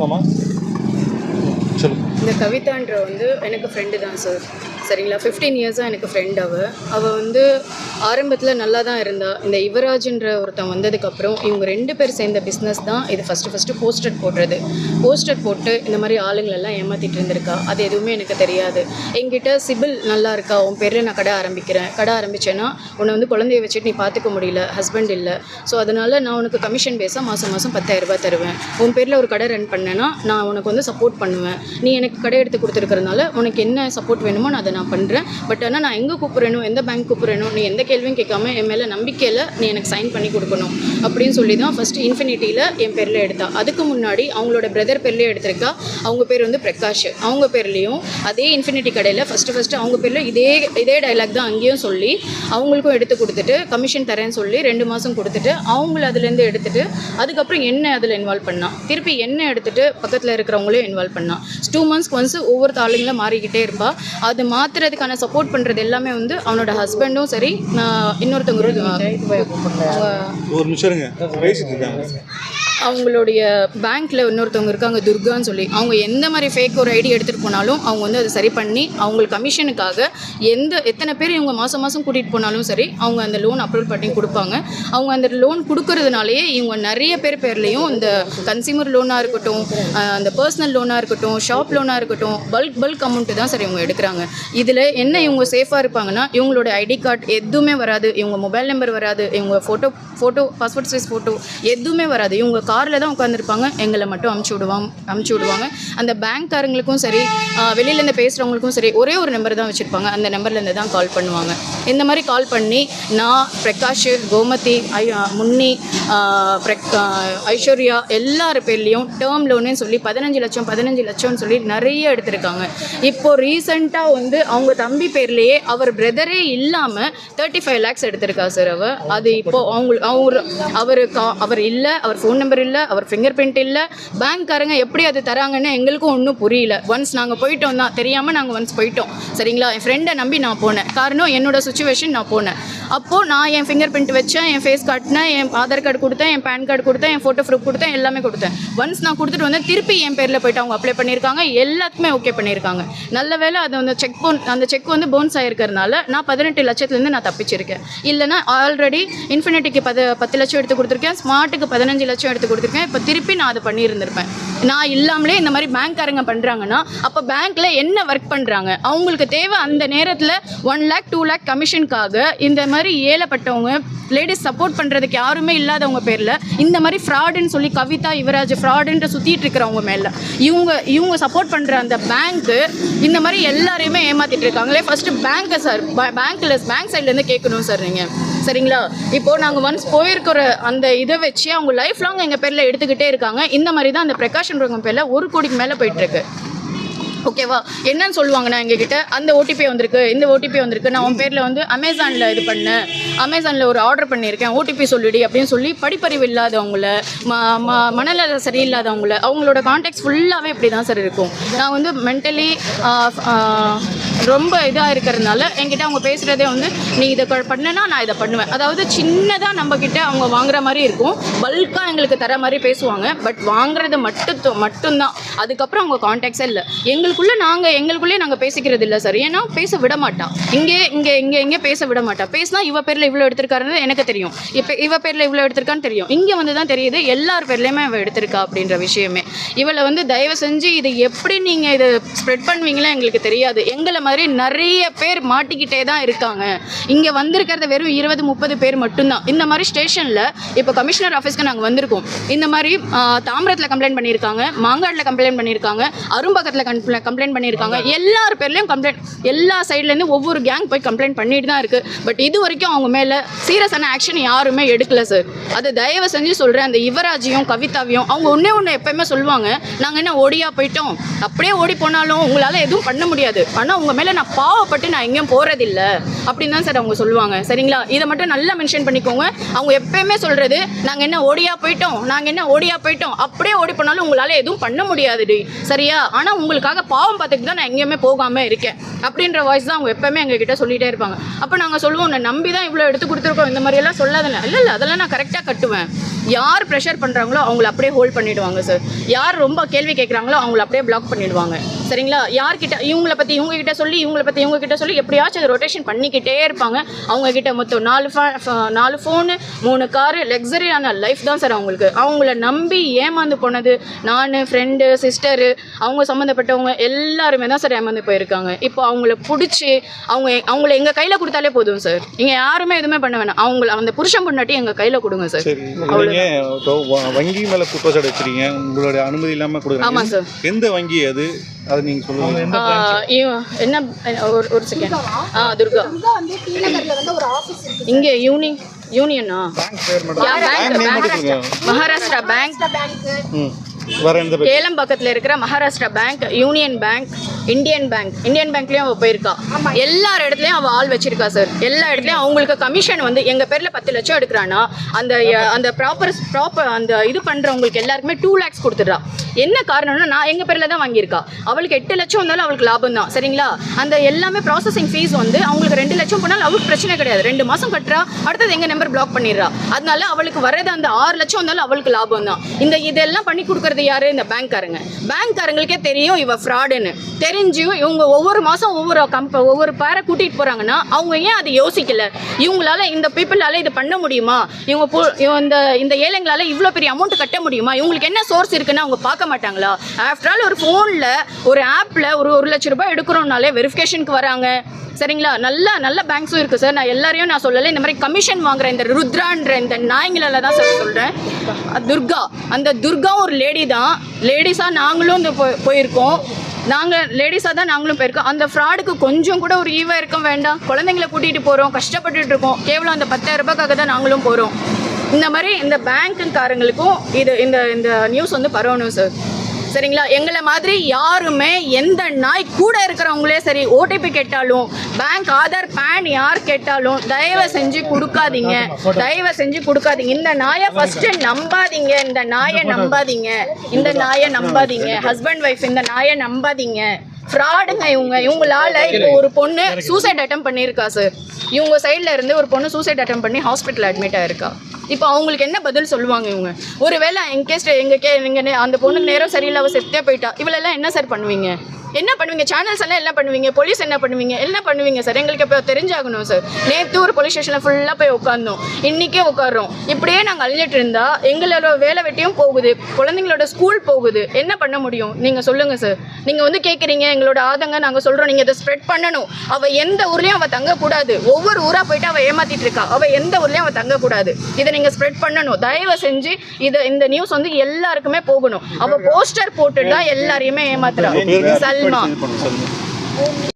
பேசலாமா சொல்லுங்கள் இந்த கவிதான்ற வந்து எனக்கு ஃப்ரெண்டு தான் சார் சரிங்களா? ஃபிஃப்டீன் இயர்ஸாக எனக்கு ஃப்ரெண்ட் அவ. அவள் வந்து ஆரம்பத்தில் நல்லா தான் இருந்தா. இந்த யுவராஜ்ன்ற ஒருத்தன் வந்ததுக்கப்புறம் இவங்க ரெண்டு பேர் சேர்ந்த பிஸ்னஸ் தான் இது ஃபஸ்ட்டு ஃபஸ்ட்டு போஸ்டர் போடுறது. போஸ்டர் போட்டு இந்த மாதிரி ஆளுங்களெல்லாம் ஏமாற்றிட்டு இருந்திருக்கா? அது எதுவுமே எனக்கு தெரியாது. என்கிட்ட சிபில் நல்லா இருக்கா? உன் பேரில் நான் கடை ஆரம்பிக்கிறேன். கடை ஆரம்பித்தேன்னா உன்னை வந்து குழந்தைய வச்சுட்டு நீ பார்த்துக்க முடியல. ஹஸ்பண்ட் இல்லை. ஸோ அதனால் நான் உனக்கு கமிஷன் பேஸாக மாதம் மாதம் பத்தாயிரம் ரூபாய் தருவேன். உன் பேரில் ஒரு கடை ரன் பண்ணேன்னா நான் உனக்கு வந்து சப்போர்ட் பண்ணுவேன். நீ எனக்கு கடை எடுத்து கொடுத்துருக்கறனால உனக்கு என்ன சப்போர்ட் வேணுமோ நான் அதை நான் பண்ணுறேன் பட் ஆனால் நான் எங்கே கூப்பிட்றேனோ எந்த பேங்க் கூப்பிட்றேனோ நீ எந்த கேள்வியும் கேட்காம என் மேலே நம்பிக்கையில் நீ எனக்கு சைன் பண்ணி கொடுக்கணும் அப்படின்னு சொல்லி தான் ஃபஸ்ட்டு இன்ஃபினிட்டியில் என் பேரில் எடுத்தா. அதுக்கு முன்னாடி அவங்களோட பிரதர் பேர்லேயே எடுத்திருக்கா. அவங்க பேர் வந்து பிரகாஷ். அவங்க பேர்லேயும் அதே இன்ஃபினிட்டி கடையில் ஃபஸ்ட்டு ஃபஸ்ட்டு அவங்க பேரில் இதே இதே டைலாக் தான் அங்கேயும் சொல்லி அவங்களுக்கும் எடுத்து கொடுத்துட்டு கமிஷன் தரேன்னு சொல்லி ரெண்டு மாதம் கொடுத்துட்டு அவங்கள அதுலேருந்து எடுத்துகிட்டு அதுக்கப்புறம் என்ன அதில் இன்வால்வ் பண்ணான் திருப்பி என்ன எடுத்துகிட்டு பக்கத்தில் இருக்கிறவங்களையும் இன்வால்வ் பண்ணான் டூ மந்த்ஸ்க்கு ஒன்ஸ் ஒவ்வொரு தாளுங்களும் மாறிக்கிட்டே இருப்பா. அது மாற்றுறதுக்கான சப்போர்ட் பண்ணுறது எல்லாமே வந்து அவனோட ஹஸ்பண்டும் சரி நான் இன்னொருத்தவங்க ஒரு நிமிஷம் அவங்களுடைய பேங்க்கில் இன்னொருத்தவங்க இருக்காங்க துர்கான்னு சொல்லி அவங்க எந்த மாதிரி ஃபேக் ஒரு ஐடி எடுத்துகிட்டு போனாலும் அவங்க வந்து அதை சரி பண்ணி அவங்களுக்கு கமிஷனுக்காக எந்த எத்தனை பேர் இவங்க மாதம் மாதம் கூட்டிகிட்டு போனாலும் சரி அவங்க அந்த லோன் அப்ரூவ் பண்ணி கொடுப்பாங்க. அவங்க அந்த லோன் கொடுக்கறதுனாலேயே இவங்க நிறைய பேர் பேர்லேயும் இந்த கன்சியூமர் லோனாக இருக்கட்டும் அந்த பர்சனல் லோனாக இருக்கட்டும் ஷாப் லோனாக இருக்கட்டும் பல்க் பல்க் அமௌண்ட்டு தான் சரி இவங்க எடுக்கிறாங்க. இதில் என்ன இவங்க சேஃபாக இருப்பாங்கன்னா இவங்களோட ஐடி கார்டு எதுவுமே வராது இவங்க மொபைல் நம்பர் வராது இவங்க photo photo passport size photo எதுவுமே வராது. இவங்க காரில் தான் உட்காந்துருப்பாங்க எங்களை மட்டும் அமுச்சு விடுவாங்க அமுச்சு விடுவாங்க. அந்த பேங்க்காரங்களுக்கும் சரி வெளியிலேருந்து பேசுகிறவங்களுக்கும் சரி ஒரே ஒரு நம்பர் தான் வச்சுருப்பாங்க. அந்த நம்பர்லேருந்து தான் கால் பண்ணுவாங்க. இந்த மாதிரி கால் பண்ணி நான் பிரகாஷ் கோமதி ஐ முன்னி பிரக் ஐஸ்வர்யா எல்லார் பேர்லேயும் டேர்ம் லோனு சொல்லி பதினஞ்சு லட்சம் பதினஞ்சு லட்சம்னு சொல்லி நிறைய எடுத்திருக்காங்க. இப்போ ரீசெண்டாக வந்து அவங்க தம்பி பேர்லேயே அவர் பிரதரே இல்லாமல் தேர்ட்டி ஃபைவ் லேக்ஸ் எடுத்திருக்கா சார் அவர் அது இப்போ அவங்க அவர் அவர் கா அவர் இல்லை அவர் ஃபோன் நம்பர் இல்லை அவர் ஃபிங்கர் பிரிண்ட் இல்லை பேங்க்காரங்க எப்படி அது தராங்கன்னு எங்களுக்கும் ஒன்றும் புரியல. ஒன்ஸ் நாங்கள் போயிட்டோம் தான் தெரியாமல் நாங்கள் ஒன்ஸ் போயிட்டோம். சரிங்களா? என் ஃப்ரெண்டை நம்பி நான் போனேன். காரணம் என்னோட சுச்சுவேஷன் நான் போனேன். அப்போது நான் என் ஃபிங்கர் பிரிண்ட் வச்சேன் என் ஃபேஸ் காட்டினேன் என் ஆதார் கார்டு கொடுத்தேன் என் பேன் கார்டு கொடுத்தேன் என் ஃபோட்டோ ப்ரூஃப் கொடுத்தேன் எல்லாமே கொடுத்தேன். ஒன்ஸ் நான் கொடுத்துட்டு வந்தேன் திருப்பி என் பேரில் போயிட்டு அவங்க அப்ளை பண்ணியிருக்காங்க. எல்லாத்துக்குமே ஓகே பண்ணியிருக்காங்க. நல்ல வேளை அது வந்து செக் போன் அந்த செக் வந்து போன்ஸ் ஆகிருக்கிறதுனால நான் பதினெட்டு லட்சத்துலேருந்து நான் தப்பிச்சிருக்கேன். இல்லைனா ஆல்ரெடி இன்ஃபினிட்டிக்கு பத பத்து லட்சம் எடுத்து கொடுத்துருக்கேன் ஸ்மார்ட்டுக்கு பதினஞ்சு லட்சம் எடுத்து கொடுத்துருக்கேன். இப்போ திருப்பி நான் அதை பண்ணியிருந்திருப்பேன். நான் இல்லாமலே இந்த மாதிரி பேங்க்காரங்க பண்ணுறாங்கன்னா அப்போ பேங்க்கில் என்ன ஒர்க் பண்ணுறாங்க அவங்களுக்கு தேவை அந்த நேரத்தில் ஒன் லேக் டூ லேக் கமிஷனுக்காக இந்த மாதிரி மாதிரி ஏழப்பட்டவங்க லேடிஸ் சப்போர்ட் பண்ணுறதுக்கு யாருமே இல்லாதவங்க பேரில் இந்த மாதிரி ஃப்ராடுன்னு சொல்லி கவிதா யுவராஜ் ஃப்ராடுன்ட்டு சுற்றிட்டு இருக்கிறவங்க மேலே இவங்க இவங்க சப்போர்ட் பண்ணுற அந்த பேங்க்கு இந்த மாதிரி எல்லாரையுமே ஏமாத்திட்டு இருக்காங்களே. ஃபஸ்ட்டு பேங்க்கை சார் பேங்க்கில் பேங்க் சைட்லேருந்து கேட்கணும் சார் நீங்கள் சரிங்களா? இப்போது நாங்கள் ஒன்ஸ் போயிருக்கிற அந்த இதை வச்சு அவங்க லைஃப் லாங் எங்கள் பேரில் எடுத்துக்கிட்டே இருக்காங்க. இந்த மாதிரி தான் அந்த பிரகாஷ்ன்றவங்க பேரில் ஒரு கோடிக்கு மேலே போயிட்டுருக்கு ஓகேவா என்னன்னு சொல்லுவாங்கன்னா எங்ககிட்ட? அந்த ஓடிபி வந்திருக்கு இந்த ஓடிபி வந்திருக்கு. நான் உன் பேரில் வந்து அமேசானில் இது பண்ணேன். அமேசானில் ஒரு ஆர்டர் பண்ணியிருக்கேன். ஓடிபி சொல்லிடி அப்படின்னு சொல்லி படிப்பறிவு இல்லாதவங்கள ம ம மனநல சரியில்லாதவங்கள அவங்களோட கான்டாக்ட்ஸ் ஃபுல்லாகவே இப்படி தான் சார் இருக்கும். நான் வந்து மென்டலி ரொம்ப இதாக இருக்கிறதுனால என்கிட்ட அவங்க பேசுகிறதே வந்து நீ இதை க- பண்ணனா நான் இதை பண்ணுவேன். அதாவது சின்னதாக நம்மக்கிட்ட அவங்க வாங்குற மாதிரி இருக்கும். பல்காக எங்களுக்கு தர மாதிரி பேசுவாங்க. பட் வாங்குறது மட்டும் மட்டும்தான். அதுக்கப்புறம் அவங்க கான்டாக்ட்ஸே இல்லை. எங்களுக்குள்ளே நாங்கள் எங்களுக்குள்ளே நாங்கள் பேசிக்கிறது இல்லை சார் ஏன்னா பேச விட மாட்டா. இங்கே இங்கே இங்கே இங்கே பேச விட மாட்டா. பேசினா இவ பேரில் இவ்வளோ எடுத்திருக்காருன்னு எனக்கு தெரியும். இப்போ இவ பேரில் இவ்வளோ எடுத்திருக்கான்னு தெரியும். இங்கே வந்து தான் தெரியுது எல்லார் பேர்லேயுமே இவ எடுத்திருக்கா அப்படின்ற விஷயமே. இவளை வந்து தயவு செஞ்சு இது எப்படி நீங்கள் இதை ஸ்ப்ரெட் பண்ணுவீங்களோ எங்களுக்கு தெரியாது. எங்களை மாதிரி நிறைய பேர் மாட்டிக்கிட்டே தான் இருக்காங்க. இங்கே வந்திருக்கிறது வெறும் இருபது முப்பது பேர் மட்டும்தான். இந்த மாதிரி ஸ்டேஷனில் இப்போ கமிஷனர் ஆஃபீஸ்க்கு நாங்கள் வந்திருக்கோம். இந்த மாதிரி தாம்பரத்தில் கம்ப்ளைண்ட் பண்ணியிருக்காங்க மாங்காட்டில் கம்ப்ளைண்ட் பண்ணியிருக்காங்க அரும்பக்கத்தில் கம்ப்ளைண்ட் பண்ணியிருக்காங்க. எல்லார் பேர்லேயும் கம்ப்ளைண்ட் எல்லா சைட்லேருந்து ஒவ்வொரு கேங் போய் கம்ப்ளைண்ட் பண்ணிட்டு தான் இருக்குது பட் இது வரைக்கும் அவங்க மேலே சீரியஸான ஆக்ஷன் யாருமே எடுக்கல சார் அது தயவு செஞ்சு சொல்கிறேன் அந்த யுவராஜையும் கவிதாவையும் அவங்க ஒன்றே ஒன்று எப்பயுமே சொல்லுவாங்க. நாங்கள் என்ன ஓடியா போயிட்டோம். அப்படியே ஓடி போனாலும் உங்களால் எதுவும் பண்ண முடியாது. ஆனால் உங்கள் மேலே நான் பாவப்பட்டு நான் எங்கேயும் போகிறதில்ல அப்படின்னு தான் சார் அவங்க சொல்லுவாங்க. சரிங்களா? இதை மட்டும் நல்லா மென்ஷன் பண்ணிக்கோங்க. அவங்க எப்பயுமே சொல்கிறது நாங்கள் என்ன ஓடியா போயிட்டோம்? நாங்கள் என்ன ஓடியா போயிட்டோம்? அப்படியே ஓடி போனாலும் உங்களால் எதுவும் பண்ண முடியாதுடி சரியா? ஆனால் உங்களுக்காக பாவம் பார்த்துட்டு தான் நான் எங்கேயுமே போகாமல் இருக்கேன். அப்படின்ற வாய்ஸ் தான் அவங்க எப்பவுமே எங்ககிட்ட சொல்லிகிட்டே இருப்பாங்க. அப்போ நாங்கள் சொல்லுவோம் நான் நம்பி தான் இவ்வளோ எடுத்து கொடுத்துருக்கோம். இந்த மாதிரியெல்லாம் சொல்லாதில்ல இல்லை இல்லை. அதெல்லாம் நான் கரெக்டாக கட்டுவேன். யார் ப்ரெஷர் பண்ணுறாங்களோ அவங்கள அப்படியே ஹோல்ட் பண்ணிவிடுவாங்க சார். யார் ரொம்ப கேள்வி கேட்குறாங்களோ அவங்கள அப்படியே பிளாக் பண்ணிடுவாங்க. சரிங்களா? யார்கிட்ட இவங்கள பற்றி இவங்க கிட்ட சொல்லி இவங்கள பற்றி இவங்க கிட்ட சொல்லி எப்படியாச்சும் அதை ரொட்டேஷன் பண்ணிக்கிட்டே இருப்பாங்க. அவங்க கிட்ட மொத்தம் நாலு நாலு ஃபோனு மூணு காரு லக்ஸரியான லைஃப் தான் சார் அவங்களுக்கு. அவங்கள நம்பி ஏமாந்து போனது நான் ஃப்ரெண்டு சிஸ்டரு அவங்க சம்மந்தப்பட்டவங்க எல்லாருமே தான் சார் ஏமாந்து போயிருக்காங்க. இப்போ அவங்கள பிடிச்சி அவங்க அவங்கள எங்கள் கையில் கொடுத்தாலே போதும் சார் இங்கே யாருமே எதுவுமே பண்ண வேணாம். அவங்கள அந்த புருஷன் பொண்டாட்டி எங்கள் கையில் கொடுங்க சார் வங்கி மேல குற்றச்சாட்டு வச்சிருக்கீங்க. உங்களுடைய அனுமதி இல்லாம ஆமாம் கொடுக்குறீங்க சார் எந்த வங்கி அது? அது நீங்க சொல்லுங்க ஆ, இவ- என்ன ஒரு ஒரு செகண்ட் ஆ துர்கா. இங்கே யூனி யூனியனா யா, பேங்க் பேங்க் நேம் மட்டும் பேங்க் சொல்லுங்க. மகாராஷ்டிரா பேங்க் ம். வேற எந்த பேங்க் கேளம்பாக்கத்தில் இருக்கிற Maharashtra bank union bank Indian bank Indian பேங்க்லயும் அவ போயிருக்கா. எல்லார் இடத்துலயும் அவ ஆள் வச்சிருக்கா சார் எல்லா இடத்துலயும் அவங்களுக்கு கமிஷன் வந்து எங்க பேர்ல பத்து லட்சம் எடுக்கிறான்னா அந்த அந்த ப்ராப்பர் ப்ராப்பர் அந்த இது பண்றவங்களுக்கு எல்லாருக்குமே டூ லேக்ஸ் கொடுத்துட்றா. என்ன காரணம்னா நான் எங்க பேர்ல தான் வாங்கியிருக்கா. அவளுக்கு எட்டு லட்சம் வந்தாலும் அவளுக்கு லாபம் தான் சரிங்களா? அந்த எல்லாமே ப்ராசஸிங் ஃபீஸ் வந்து அவங்களுக்கு ரெண்டு லட்சம் போனாலும் அவளுக்கு பிரச்சனை கிடையாது. ரெண்டு மாசம் கட்டுறா அடுத்தது எங்க நம்பர் பிளாக் பண்ணிடுறா. அதனால அவளுக்கு வரது அந்த ஆறு லட்சம் வந்தாலும் அவளுக்கு லாபம் தான். இந்த இதெல்லாம் பண்ணி கொடுக்கறது யாரு? இந்த பேங்க்காரங்க பேங்க்காரங்களுக்கே தெரியும் இவ ஃப்ராடுன்னு தெரிஞ்சும் இவங்க ஒவ்வொரு மாதம் ஒவ்வொரு கம்ப ஒவ்வொரு பேரை கூட்டிகிட்டு போகிறாங்கன்னா அவங்க ஏன் அதை யோசிக்கல? இவங்களால இந்த பீப்புளால் இது பண்ண முடியுமா? இவங்க போ இவங்க இந்த இந்த ஏழைங்களால் இவ்வளோ பெரிய அமௌண்ட் கட்ட முடியுமா? இவங்களுக்கு என்ன சோர்ஸ் இருக்குன்னு அவங்க பார்க்க மாட்டாங்களா? ஆஃப்டர் ஆல் ஒரு ஃபோனில் ஒரு ஆப்பில் ஒரு ஒரு லட்ச ரூபாய் எடுக்கிறோம்னாலே வெரிஃபிகேஷனுக்கு வராங்க. சரிங்களா? நல்ல நல்ல பேங்க்ஸும் இருக்குது சார் நான் எல்லாரையும் நான் சொல்லலை. இந்த மாதிரி கமிஷன் வாங்குற இந்த ருத்ரான்ற இந்த நாய்ங்களால தான் சார் சொல்கிறேன் துர்கா. அந்த துர்கா ஒரு லேடி தான். லேடிஸாக நாங்களும் இந்த போய் போயிருக்கோம். நாங்கள் லேடிஸாக தான் நாங்களும் போயிருக்கோம். அந்த ஃப்ராடுக்கு கொஞ்சம் கூட ஒரு ஈவாக இருக்க வேண்டாம். குழந்தைங்கள கூட்டிகிட்டு போகிறோம் கஷ்டப்பட்டுட்டு இருக்கோம். கேவலம் அந்த பத்தாயிரம் ரூபாய்க்காக தான் நாங்களும் போகிறோம் இந்த மாதிரி இந்த பேங்க்குக்காரங்களுக்கும் இது இந்த இந்த நியூஸ் வந்து பரவணும் சார் சரிங்களா? எங்களை மாதிரி யாருமே எந்த நாய் கூட இருக்கிறவங்களே சரி ஓடிபி கேட்டாலும் பேங்க் ஆதார் பேன் யார் கேட்டாலும் தயவு செஞ்சு கொடுக்காதீங்க. தயவு செஞ்சு கொடுக்காதீங்க. இந்த நாயை ஃபர்ஸ்ட் நம்பாதீங்க. இந்த நாயை நம்பாதீங்க. இந்த நாயை நம்பாதீங்க. ஹஸ்பண்ட் ஒய்ஃப் இந்த நாயை நம்பாதீங்க. ஃப்ராடுங்க இவங்க. இவங்களால இப்போ ஒரு பொண்ணு சூசைட் அட்டம் பண்ணியிருக்கா சார் இவங்க சைடில் இருந்து ஒரு பொண்ணு சூசைட் அட்டம் பண்ணி ஹாஸ்பிட்டல் அட்மிட் ஆயிருக்கா? இப்போ அவங்களுக்கு என்ன பதில் சொல்லுவாங்க இவங்க? ஒருவேளை என்கேஸ் எங்க கே நீங்க அந்த பொண்ணுக்கு நேரம் சரியில்லை அவ செத்தே போயிட்டா. இவளெல்லாம் என்ன சார் பண்ணுவீங்க? என்ன பண்ணுவீங்க? சேனல்ஸ் எல்லாம் என்ன பண்ணுவீங்க? போலீஸ் என்ன பண்ணுவீங்க? என்ன பண்ணுவீங்க சார் எங்களுக்கு இப்போ தெரிஞ்சாகணும் சார் நேற்று ஒரு போலீஸ் ஸ்டேஷனில் ஃபுல்லாக போய் உட்காந்தோம் இன்றைக்கே உட்காரோம் இப்படியே நாங்கள் அழிஞ்சிட்டு இருந்தா எங்களோட வேலை வெட்டியும் போகுது. குழந்தைங்களோட ஸ்கூல் போகுது. என்ன பண்ண முடியும்? நீங்கள் சொல்லுங்கள் சார் நீங்கள் வந்து கேட்குறீங்க எங்களோட ஆதங்க நாங்கள் சொல்கிறோம் நீங்கள் இதை ஸ்ப்ரெட் பண்ணணும். அவள் எந்த ஊர்லேயும் அவள் தங்கக்கூடாது. ஒவ்வொரு ஊராக போயிட்டு அவள் ஏமாத்திட்டு இருக்கா. அவள் எந்த ஊர்லேயும் அவள் தங்கக்கூடாது. இதை நீங்கள் ஸ்ப்ரெட் பண்ணணும். தயவு செஞ்சு இதை இந்த நியூஸ் வந்து எல்லாருக்குமே போகணும். அவள் போஸ்டர் போட்டுட்டு தான் எல்லாரையுமே ஏமாத்துறா. சல்மா இது பண்ணு சொல்லுங்க